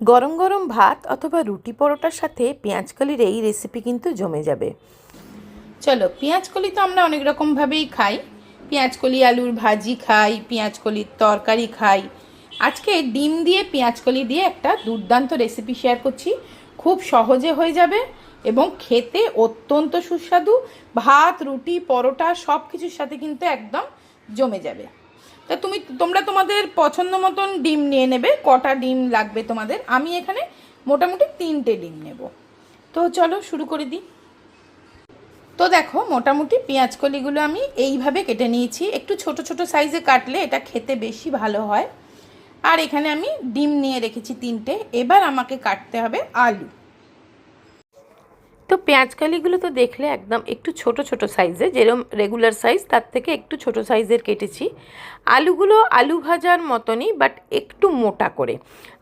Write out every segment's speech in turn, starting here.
গরম গরম ভাত অথবা রুটি পরোটার সাথে পেঁয়াজকলির এই রেসিপি কিন্তু জমে যাবে। চলো, পেঁয়াজকলি তো আমরা অনেক রকমভাবেই খাই। পেঁয়াজকলি আলুর ভাজি খাই, পেঁয়াজকলির তরকারি খাই। আজকে ডিম দিয়ে পেঁয়াজকলি দিয়ে একটা দুর্দান্ত রেসিপি শেয়ার করছি। খুব সহজে হয়ে যাবে এবং খেতে অত্যন্ত সুস্বাদু। ভাত, রুটি, পরোটা সব কিছুর সাথে কিন্তু একদম জমে যাবে। তা তুমি, তোমরা তোমাদের পছন্দ মতন ডিম নিয়ে নেবে, কটা ডিম লাগবে তোমাদের। আমি এখানে মোটামুটি তিনটে ডিম নেব। তো চলো শুরু করে দিই। তো দেখো, মোটামুটি পেঁয়াজ কলিগুলো আমি এইভাবে কেটে নিয়েছি। একটু ছোট ছোট সাইজে কাটলে এটা খেতে বেশি ভালো হয়। আর এখানে আমি ডিম নিয়ে রেখেছি তিনটে। এবার আমাকে কাটতে হবে আলু। তো পেঁয়াজকালিগুলো তো দেখলে একদম একটু ছোট ছোট সাইজে যেরকম রেগুলার সাইজ তার থেকে একটু ছোট সাইজের কেটেছি। আলুগুলো আলু ভাজার মতনই বাট একটু মোটা করে।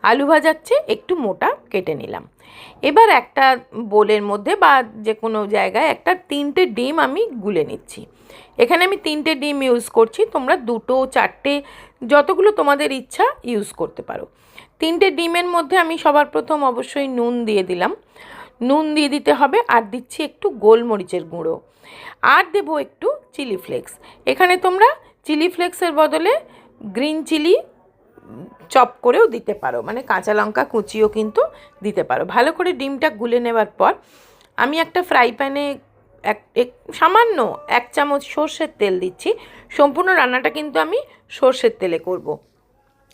আলু ভাজার চেয়ে একটু মোটা কেটে নিলাম। এবার একটা বোলের মধ্যে বা যে কোনো জায়গায় একটা তিনটে ডিম আমি গুলে নিচ্ছি। এখানে আমি তিনটে ডিম ইউজ করছি, তোমরা দুটো, চারটে, যতগুলো তোমাদের ইচ্ছা ইউজ করতে পারো। তিনটে ডিমের মধ্যে আমি সবার প্রথম অবশ্যই নুন দিয়ে দিলাম। নুন দিয়ে দিতে হবে আর দিচ্ছি একটু গোলমরিচের গুঁড়ো। আর দেবো একটু চিলি ফ্লেক্স। এখানে তোমরা চিলি ফ্লেক্সের বদলে গ্রিন চিলি চপ করেও দিতে পারো। মানে কাঁচা লঙ্কা কুচিও কিন্তু দিতে পারো। ভালো করে ডিমটা গুলে নেওয়ার পর আমি একটা ফ্রাই প্যানে এক এক, সামান্য এক চামচ সর্ষের তেল দিচ্ছি। সম্পূর্ণ রান্নাটা কিন্তু আমি সর্ষের তেলে করব।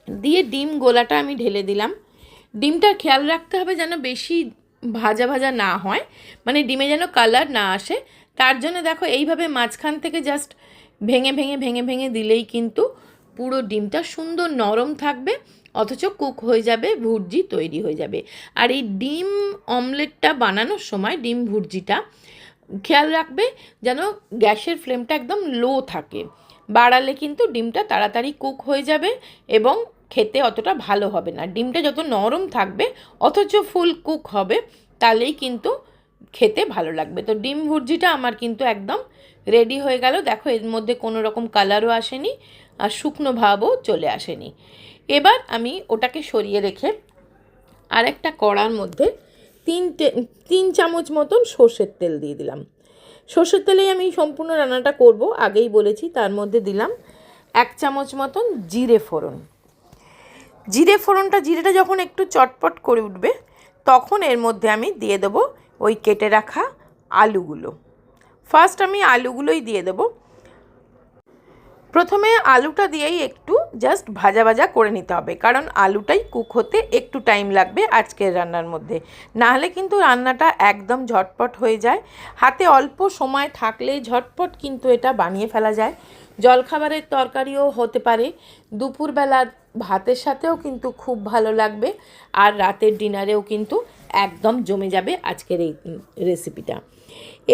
দিয়ে ডিম গোলাটা আমি ঢেলে দিলাম। ডিমটা খেয়াল রাখতে হবে যেন বেশি ভাজা ভাজা না হয় মানে ডিমে যেন কালার না আসে, তার জন্য দেখো এইভাবে মাঝখান থেকে জাস্ট ভেঙে ভেঙে ভেঙে ভেঙে দিলেই কিন্তু পুরো ডিমটা সুন্দর নরম থাকবে, অথচ কুক হয়ে যাবে, ভুর্জি তৈরি হয়ে যাবে। আর এই ডিম অমলেটটা বানানোর সময়, ডিম ভুর্জিটা, খেয়াল রাখবে যেন গ্যাসের ফ্লেমটা একদম লো থাকে। বাড়ালে কিন্তু ডিমটা তাড়াতাড়ি কুক হয়ে যাবে এবং খেতে অতটা ভালো হবে না। ডিমটা যত নরম থাকবে, অথচ ফুল কুক হবে, তাহলেই কিন্তু খেতে ভালো লাগবে। তো ডিম ভুর্জিটা আমার কিন্তু একদম রেডি হয়ে গেল। দেখো, এর মধ্যে কোনো রকম কালারও আসেনি আর শুকনো ভাবও চলে আসেনি। এবার আমি ওটাকে সরিয়ে রেখে আরেকটা কড়ার মধ্যে তিনটে, তিন চামচ মতন সর্ষের তেল দিয়ে দিলাম। সর্ষের তেলেই আমি সম্পূর্ণ রান্নাটা করব, আগেই বলেছি, তার মধ্যে দিলাম এক চামচ মতন জিরে ফোড়ন। জিরে ফোড়নটা, জিরেটা যখন একটু চটপট করে উঠবে, তখন এর মধ্যে আমি দিয়ে দেবো ওই কেটে রাখা আলুগুলো। ফার্স্ট আমি আলুগুলোই দিয়ে দেবো। প্রথমে আলুটা দিয়েই একটু জাস্ট ভাজা ভাজা করে নিতে হবে, কারণ আলুটাই কুক হতে একটু টাইম লাগবে আজকের রান্নার মধ্যে। নাহলে কিন্তু রান্নাটা একদম ঝটপট হয়ে যায়। হাতে অল্প সময় থাকলেই ঝটপট কিন্তু এটা বানিয়ে ফেলা যায়। জলখাবারের তরকারিও হতে পারে দুপুরবেলার ভাতের সাথেও কিন্তু খুব ভালো লাগবে, আর রাতের ডিনারেও কিন্তু একদম জমে যাবে আজকের এই রেসিপিটা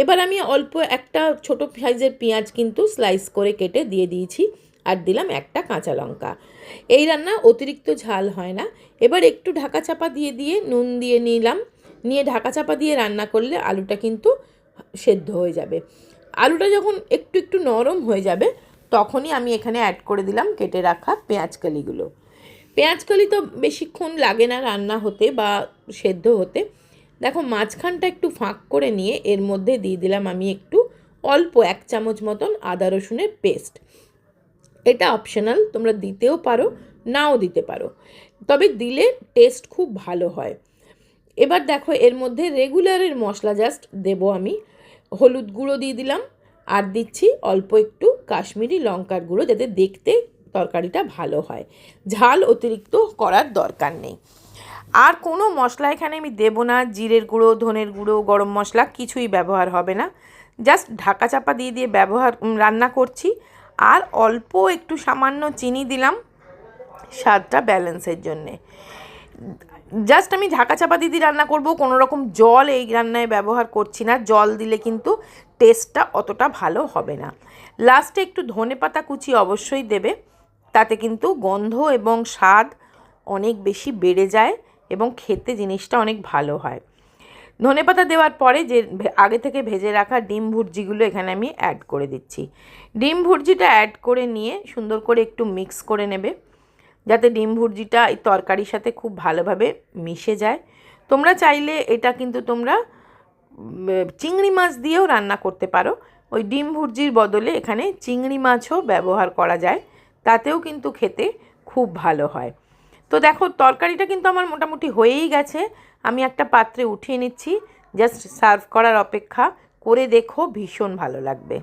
এবার আমি অল্প একটা ছোট সাইজের পেঁয়াজ কিন্তু স্লাইস করে কেটে দিয়ে দিয়েছি আর দিলাম একটা কাঁচা লঙ্কা। এই রান্না অতিরিক্ত ঝাল হয় না। এবার একটু ঢাকা চাপা দিয়ে দিয়ে নুন দিয়ে নিলাম। নিয়ে ঢাকা চাপা দিয়ে রান্না করলে আলুটা কিন্তু সেদ্ধ হয়ে যাবে। আলুটা যখন একটু একটু নরম হয়ে যাবে, তখনই আমি এখানে অ্যাড করে দিলাম কেটে রাখা পেঁয়াজকালিগুলো পেঁয়াজকালি তো বেশিক্ষণ লাগে না রান্না হতে বা সেদ্ধ হতে। দেখো, মাঝখানটা একটু ফাঁক করে নিয়ে এর মধ্যে দিয়ে দিলাম আমি একটু অল্প এক চামচ মতন আদা রসুনের পেস্ট। এটা অপশনাল তোমরা দিতেও পারো, নাও দিতে পারো। তবে দিলে টেস্ট খুব ভালো হয়। এবার দেখো, এর মধ্যে রেগুলারের মশলা জাস্ট দেব আমি। হলুদ গুঁড়ো দিয়ে দিলাম, আর দিচ্ছি অল্প একটু কাশ্মীরি লঙ্কার গুঁড়ো যাতে দেখতে তরকারিটা ভালো হয়। ঝাল অতিরিক্ত করার দরকার নেই। আর কোনো মশলা এখানে আমি দেবো না। জিরের গুঁড়ো, ধনের গুঁড়ো, গরম মশলা কিছুই ব্যবহার হবে না। জাস্ট ঢাকা চাপা দিয়ে দিয়ে ব্যবহার রান্না করছি। আর অল্প একটু সামান্য চিনি দিলাম স্বাদটা ব্যালেন্সের জন্যে। জাস্ট আমি ঢাকা চাপা দিয়ে দিয়ে রান্না করব। কোনো রকম জল এই রান্নায় ব্যবহার করছি না। জল দিলে কিন্তু টেস্টটা অতটা ভালো হবে না। লাস্টে একটু ধনে পাতা কুচি অবশ্যই দেবে। তাতে কিন্তু গন্ধ এবং স্বাদ অনেক বেশি বেড়ে যায়। এবং খেতে জিনিসটা অনেক ভালো হয়। ধনেপাতা দেওয়ার পরে যে আগে থেকে ভেজে রাখা ডিম ভুর্জিগুলো এখানে আমি অ্যাড করে দিচ্ছি। ডিম ভুর্জিটা অ্যাড করে নিয়ে সুন্দর করে একটু মিক্স করে নেবে। যাতে ডিম ভুর্জিটা এই তরকারির সাথে খুব ভালোভাবে মিশে যায়। তোমরা চাইলে এটা কিন্তু তোমরা চিংড়ি মাছ দিয়েও রান্না করতে পারো। ওই ডিম ভুর্জির বদলে এখানে চিংড়ি মাছও ব্যবহার করা যায়। তাতেও কিন্তু খেতে খুব ভালো হয়। তো দেখো, তরকারিটা কিন্তু আমার মোটামুটি হয়েই গেছে। আমি একটা পাত্রে উঠিয়ে নিচ্ছি। জাস্ট সার্ভ করার অপেক্ষা করে দেখো ভীষণ ভালো লাগবে।